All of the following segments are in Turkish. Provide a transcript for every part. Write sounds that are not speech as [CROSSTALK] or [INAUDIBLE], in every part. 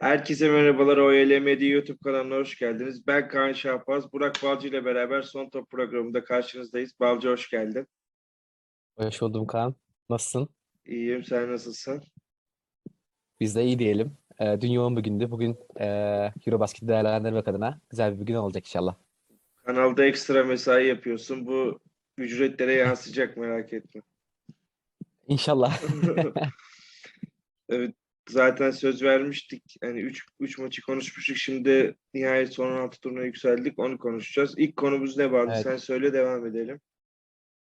Herkese merhabalar. OYLMD YouTube kanalına hoş geldiniz. Ben Kaan Şahbaz. Burak Balcı ile beraber Son Top programında karşınızdayız. Balcı hoş geldin. Hoş buldum Kaan. Nasılsın? İyiyim. Sen nasılsın? Biz de iyi diyelim. Ee, dün yoğun bir gündü. Bugün e, Eurobasket değerlendirmek adına güzel bir gün olacak inşallah. Kanalda ekstra mesai yapıyorsun. Bu ücretlere yansıyacak merak etme. İnşallah. [LAUGHS] [LAUGHS] Evet. Zaten söz vermiştik. Yani 3 3 maçı konuşmuştuk. Şimdi nihayet son 16 turuna yükseldik. Onu konuşacağız. İlk konumuz ne vardı? Evet. Sen söyle devam edelim.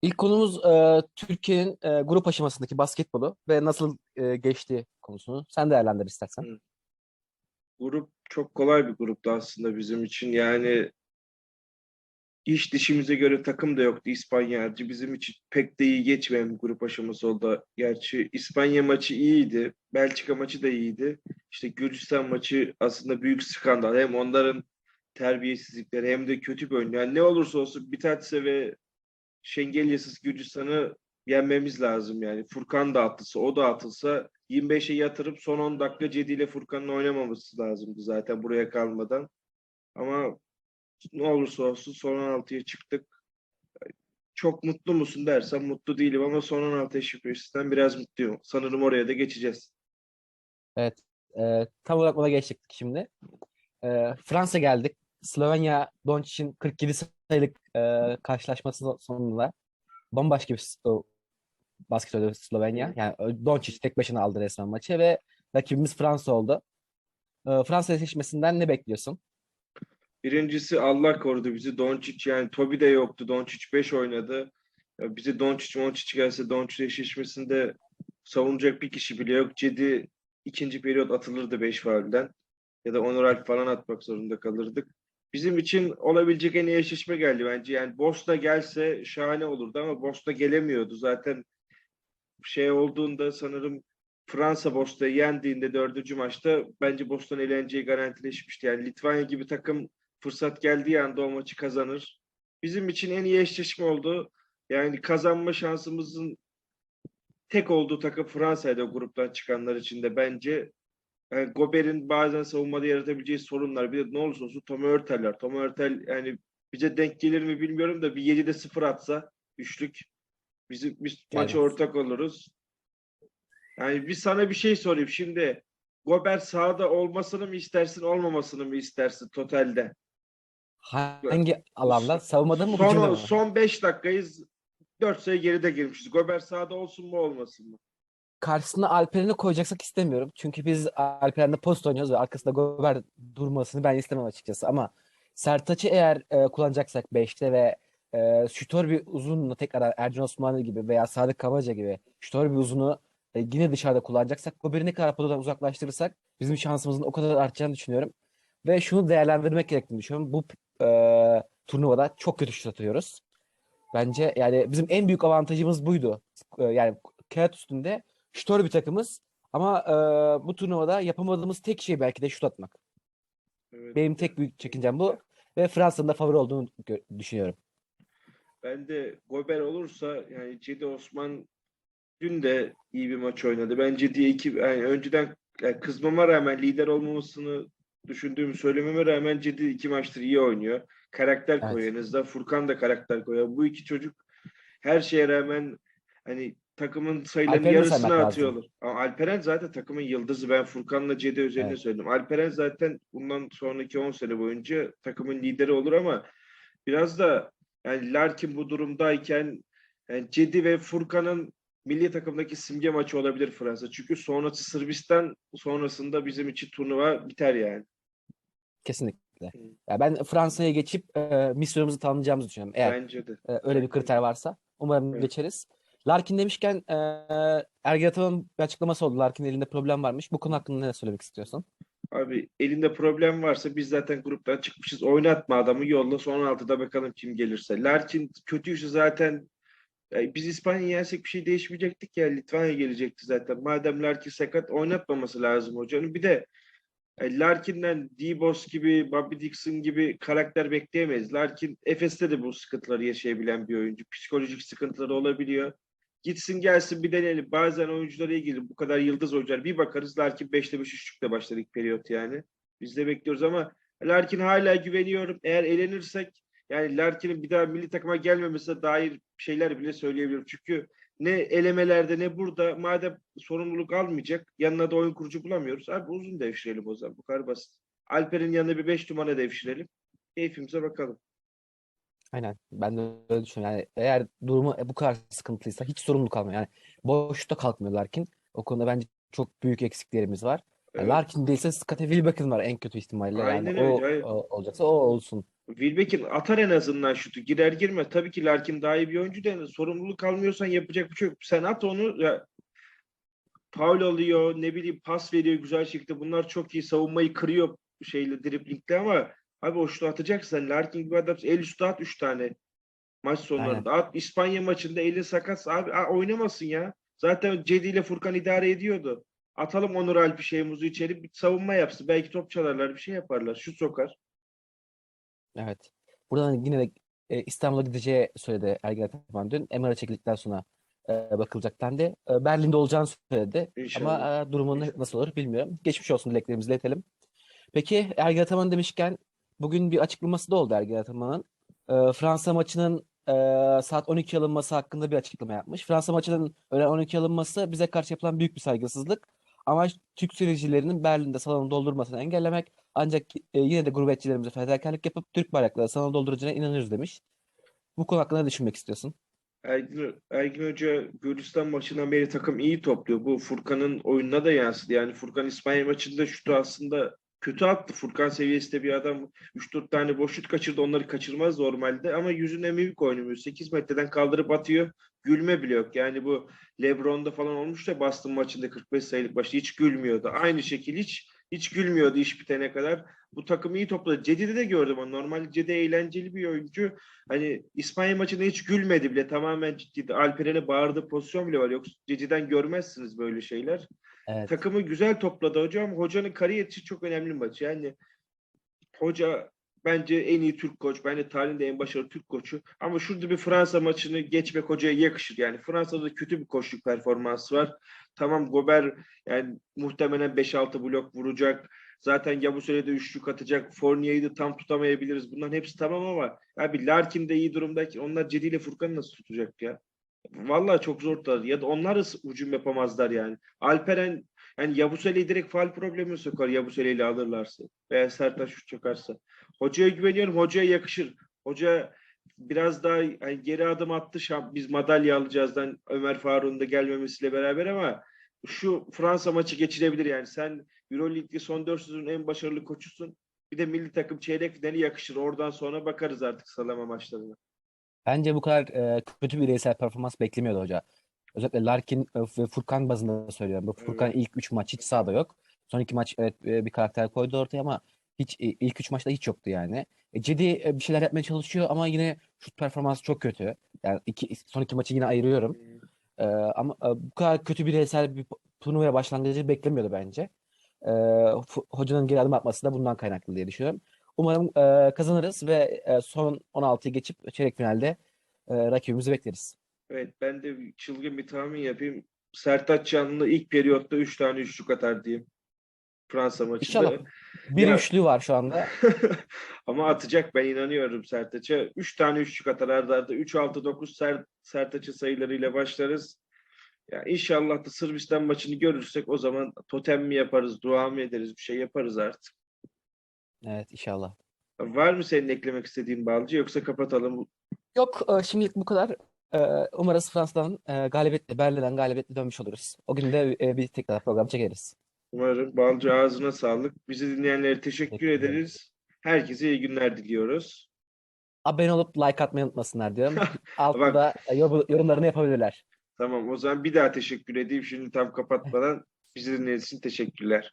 İlk konumuz e, Türkiye'nin e, grup aşamasındaki basketbolu ve nasıl e, geçtiği konusunu. Sen değerlendir istersen. Grup çok kolay bir gruptu aslında bizim için. Yani iş dişimize göre takım da yoktu İspanya harici. Bizim için pek de iyi geçmeyen grup aşaması oldu. Gerçi İspanya maçı iyiydi. Belçika maçı da iyiydi. İşte Gürcistan maçı aslında büyük skandal. Hem onların terbiyesizlikleri hem de kötü bir oyun. Yani ne olursa olsun Bitatse ve Şengelyasız Gürcistan'ı yenmemiz lazım yani. Furkan da atılsa, o da atılsa 25'e yatırıp son 10 dakika Cedi ile Furkan'ın oynamaması lazımdı zaten buraya kalmadan. Ama ne olursa olsun son 16'ya çıktık. Çok mutlu musun dersen mutlu değilim ama son 16 eşleşmesinden biraz mutluyum. Sanırım oraya da geçeceğiz. E, tam olarak ona geçecektik şimdi. E, Fransa geldik. Slovenya Doncic'in 47 sayılık e, karşılaşması sonunda bambaşka bir o, basket oynadı Slovenya. Yani Doncic tek başına aldı resmen maçı ve rakibimiz Fransa oldu. E, Fransa eşleşmesinden ne bekliyorsun? Birincisi Allah korudu bizi. Doncic yani Tobi de yoktu. Doncic 5 oynadı. Ya bize Doncic Doncic gelse Doncic eşleşmesinde savunacak bir kişi bile yok. Cedi ikinci periyot atılırdı 5 faulden. Ya da Onur Alp falan atmak zorunda kalırdık. Bizim için olabilecek en iyi eşleşme geldi bence. Yani Bosna gelse şahane olurdu ama Bosna gelemiyordu. Zaten şey olduğunda sanırım Fransa Bosna'yı yendiğinde dördüncü maçta bence Bosna eğlenceyi garantileşmişti. Yani Litvanya gibi takım fırsat geldiği anda o maçı kazanır. Bizim için en iyi eşleşme oldu. Yani kazanma şansımızın tek olduğu takım Fransa'ydı gruptan çıkanlar için de bence. Yani Gober'in bazen savunmada yaratabileceği sorunlar. Bir de ne olursa olsun Tom Hurtel'ler. Tom Hurtel yani bize denk gelir mi bilmiyorum da bir 7'de 0 atsa üçlük bizim biz maça Gelmez. ortak oluruz. Yani bir sana bir şey sorayım. Şimdi Gober sahada olmasını mı istersin, olmamasını mı istersin totalde? Hangi alanda? Savunmada mı, hücumda Son, mı? son 5 dakikayız. 4 sayı geride girmişiz. Gober sahada olsun mu olmasın mı? Karşısına Alperen'i koyacaksak istemiyorum. Çünkü biz Alperen'de post oynuyoruz ve arkasında Gober durmasını ben istemem açıkçası. Ama Sertaç'ı eğer e, kullanacaksak 5'te ve e, şutör bir uzunla tekrar Ercan Osmanlı gibi veya Sadık Kavaca gibi şutör bir uzunu e, yine dışarıda kullanacaksak Gober'i ne kadar potadan uzaklaştırırsak bizim şansımızın o kadar artacağını düşünüyorum. Ve şunu değerlendirmek gerektiğini düşünüyorum. Bu e, turnuvada çok kötü şut atıyoruz. Bence yani bizim en büyük avantajımız buydu. E, yani kağıt üstünde şutör bir takımız ama e, bu turnuvada yapamadığımız tek şey belki de şut atmak. Evet. Benim tek büyük çekincem bu ve Fransa'nın da favori olduğunu düşünüyorum. Ben de Gober olursa yani Cedi Osman dün de iyi bir maç oynadı. Ben Cedi'ye iki yani önceden yani kızmama rağmen lider olmamasını düşündüğümü söylememe rağmen Cedi iki maçtır iyi oynuyor. Karakter Evet. koyuyor en azından. Furkan da karakter koyuyor. Bu iki çocuk her şeye rağmen hani takımın sayılarının Alperen'i yarısını atıyorlar. Ama Alperen zaten takımın yıldızı. Ben Furkan'la Cedi özelinde Evet. söyledim. Alperen zaten bundan sonraki 10 sene boyunca takımın lideri olur ama biraz da yani Larkin bu durumdayken yani Cedi ve Furkan'ın milli takımdaki simge maçı olabilir Fransa. Çünkü sonrası Sırbistan sonrasında bizim için turnuva biter yani. Kesinlikle. Ya ben Fransa'ya geçip e, misyonumuzu tamamlayacağımızı düşünüyorum. Eğer Bence de. e, öyle bir kriter varsa. Umarım Evet. geçeriz. Larkin demişken e, Ergin Ataman'ın bir açıklaması oldu. Larkin'in elinde problem varmış. Bu konu hakkında ne söylemek istiyorsun? Abi elinde problem varsa biz zaten gruptan çıkmışız. Oynatma adamı yolla son 16'da bakalım kim gelirse. Larkin kötüyse zaten ya biz İspanya'yı yersek bir şey değişmeyecektik ya. Litvanya gelecekti zaten. Madem Larkin sakat oynatmaması lazım hocanın. Bir de e, Larkin'den Dibos gibi, Bobby Dixon gibi karakter bekleyemeyiz. Larkin Efes'te de bu sıkıntıları yaşayabilen bir oyuncu. Psikolojik sıkıntıları olabiliyor. Gitsin gelsin bir deneyelim. Bazen oyunculara ilgili bu kadar yıldız oyuncular bir bakarız Larkin 5'te 5 üçlükle başladı ilk periyot yani. Biz de bekliyoruz ama Larkin hala güveniyorum. Eğer elenirsek yani Larkin'in bir daha milli takıma gelmemesine dair şeyler bile söyleyebilirim. Çünkü ne elemelerde ne burada madem sorumluluk almayacak yanına da oyun kurucu bulamıyoruz. Abi uzun devşirelim o zaman. Bu kadar basit. Alper'in yanına bir 5 numara devşirelim. Keyfimize bakalım. Aynen. Ben de öyle düşünüyorum. Yani eğer durumu bu kadar sıkıntılıysa hiç sorumluluk almıyor. Yani boşta kalkmıyor Larkin. O konuda bence çok büyük eksiklerimiz var. Yani Evet. Larkin değilse Scottie Wilbeck'in var en kötü ihtimalle. Yani Aynen o, öyle, hayır. o olacaksa o olsun. Wilbeck'in atar en azından şutu. Girer girmez. Tabii ki Larkin daha iyi bir oyuncu da sorumluluk almıyorsan yapacak bir şey yok. Sen at onu ya faul alıyor, ne bileyim pas veriyor güzel şekilde. Bunlar çok iyi. Savunmayı kırıyor şeyle driblingle ama abi o şutu atacaksın. Larkin gibi adam el üstü at 3 tane. Maç sonlarında. At İspanya maçında elin sakat. Abi a- oynamasın ya. Zaten Cedi ile Furkan idare ediyordu. Atalım Onur Alp'i şeyimizi içeri bir savunma yapsın. Belki top çalarlar bir şey yaparlar. Şut sokar. Evet. Buradan yine de e, İstanbul'a gideceği söyledi Ergin Ataman dün. MR'a çekildikten sonra e, bakılacak dendi. E, Berlin'de olacağını söyledi. İnşallah. Ama e, durumu İnşallah. nasıl olur bilmiyorum. Geçmiş olsun dileklerimizi iletelim. Peki Ergin Ataman demişken bugün bir açıklaması da oldu Ergin Ataman'ın. E, Fransa maçının e, saat 12 alınması hakkında bir açıklama yapmış. Fransa maçının öğlen 12 alınması bize karşı yapılan büyük bir saygısızlık. Amaç Türk seyircilerinin Berlin'de salonu doldurmasını engellemek. Ancak e, yine de gurbetçilerimize fedakarlık yapıp Türk bayrakları salonu dolduracağına inanıyoruz demiş. Bu konu hakkında ne düşünmek istiyorsun? Ergin, Ergin Hoca Gürcistan maçından beri takım iyi topluyor. Bu Furkan'ın oyununa da yansıdı. Yani Furkan İspanya maçında şutu aslında kötü attı. Furkan seviyesinde bir adam 3-4 tane boş şut kaçırdı. Onları kaçırmaz normalde ama yüzüne mimik oynamıyor. 8 metreden kaldırıp atıyor. Gülme bile yok. Yani bu Lebron'da falan olmuş da Boston maçında 45 sayılık başta hiç gülmüyordu. Aynı şekil hiç hiç gülmüyordu iş bitene kadar. Bu takım iyi topladı. Cedi'de de gördüm onu. Normalde Cedi eğlenceli bir oyuncu. Hani İspanya maçında hiç gülmedi bile. Tamamen ciddiydi. Alperen'e bağırdığı pozisyon bile var. Yoksa Cedi'den görmezsiniz böyle şeyler. Evet. Takımı güzel topladı hocam. Hocanın kariyeri için çok önemli maç. Yani hoca bence en iyi Türk koç. Bence tarihinde en başarılı Türk koçu. Ama şurada bir Fransa maçını geçmek hocaya yakışır. Yani Fransa'da da kötü bir koçluk performansı var. Tamam Gober yani muhtemelen 5-6 blok vuracak. Zaten Yabusele'de üçlük atacak. Fournier'i de tam tutamayabiliriz. Bunların hepsi tamam ama abi Larkin de iyi durumdayken onlar Cedi ile Furkan'ı nasıl tutacak ya? Vallahi çok zor tutar. Ya da onlar da hücum yapamazlar yani. Alperen yani Yabusele'yi direkt faal problemi sokar Yabusele ile alırlarsa. Veya Sertaç şut çakarsa. Hocaya güveniyorum. Hocaya yakışır. Hoca biraz daha yani geri adım attı. Biz madalya alacağızdan Ömer Faruk'un da gelmemesiyle beraber ama şu Fransa maçı geçirebilir yani. Sen Euroleague'de son 4 sezonun en başarılı koçusun. Bir de milli takım çeyrek finali yakışır. Oradan sonra bakarız artık salama maçlarına. Bence bu kadar e, kötü bir bireysel performans beklemiyordu hoca. Özellikle Larkin ve Furkan bazında söylüyorum. Bu Furkan ilk 3 maç hiç sahada yok. Son iki maç evet bir karakter koydu ortaya ama hiç ilk 3 maçta hiç yoktu yani. E, Cedi bir şeyler yapmaya çalışıyor ama yine şut performansı çok kötü. Yani iki, son iki maçı yine ayırıyorum. E, ama e, bu kadar kötü bireysel bir turnuvaya başlangıcı beklemiyordu bence. E, hocanın geri adım atması da bundan kaynaklı diye düşünüyorum. Umarım e, kazanırız ve e, son 16'yı geçip çeyrek finalde e, rakibimizi bekleriz. Evet ben de çılgın bir tahmin yapayım. Sertaç Canlı ilk periyotta 3 tane üçlük atar diyeyim. Fransa maçında. İnşallah. Bir Ya- üçlü var şu anda. [LAUGHS] Ama atacak ben inanıyorum Sertaç'a. 3 tane üçlük atar arda arda. 3-6-9 Ser, Sertaç'ın sayılarıyla başlarız. Ya inşallah da Sırbistan maçını görürsek o zaman totem mi yaparız, dua mı ederiz, bir şey yaparız artık. Evet inşallah. Var mı senin eklemek istediğin Balcı yoksa kapatalım? Yok e, şimdilik bu kadar. E, Umarız Fransa'dan e, galibiyetle, Berlin'den galibiyetle dönmüş oluruz. O gün de e, bir tekrar program çekeriz. Umarım. Balcı ağzına sağlık. Bizi dinleyenlere teşekkür Teşekkür ederim. ederiz. Herkese iyi günler diliyoruz. Abone olup like atmayı unutmasınlar diyorum. [LAUGHS] Altında e, yorum- yorumlarını yapabilirler. Tamam o zaman bir daha teşekkür edeyim. Şimdi tam kapatmadan [LAUGHS] bizi dinlediğiniz için teşekkürler.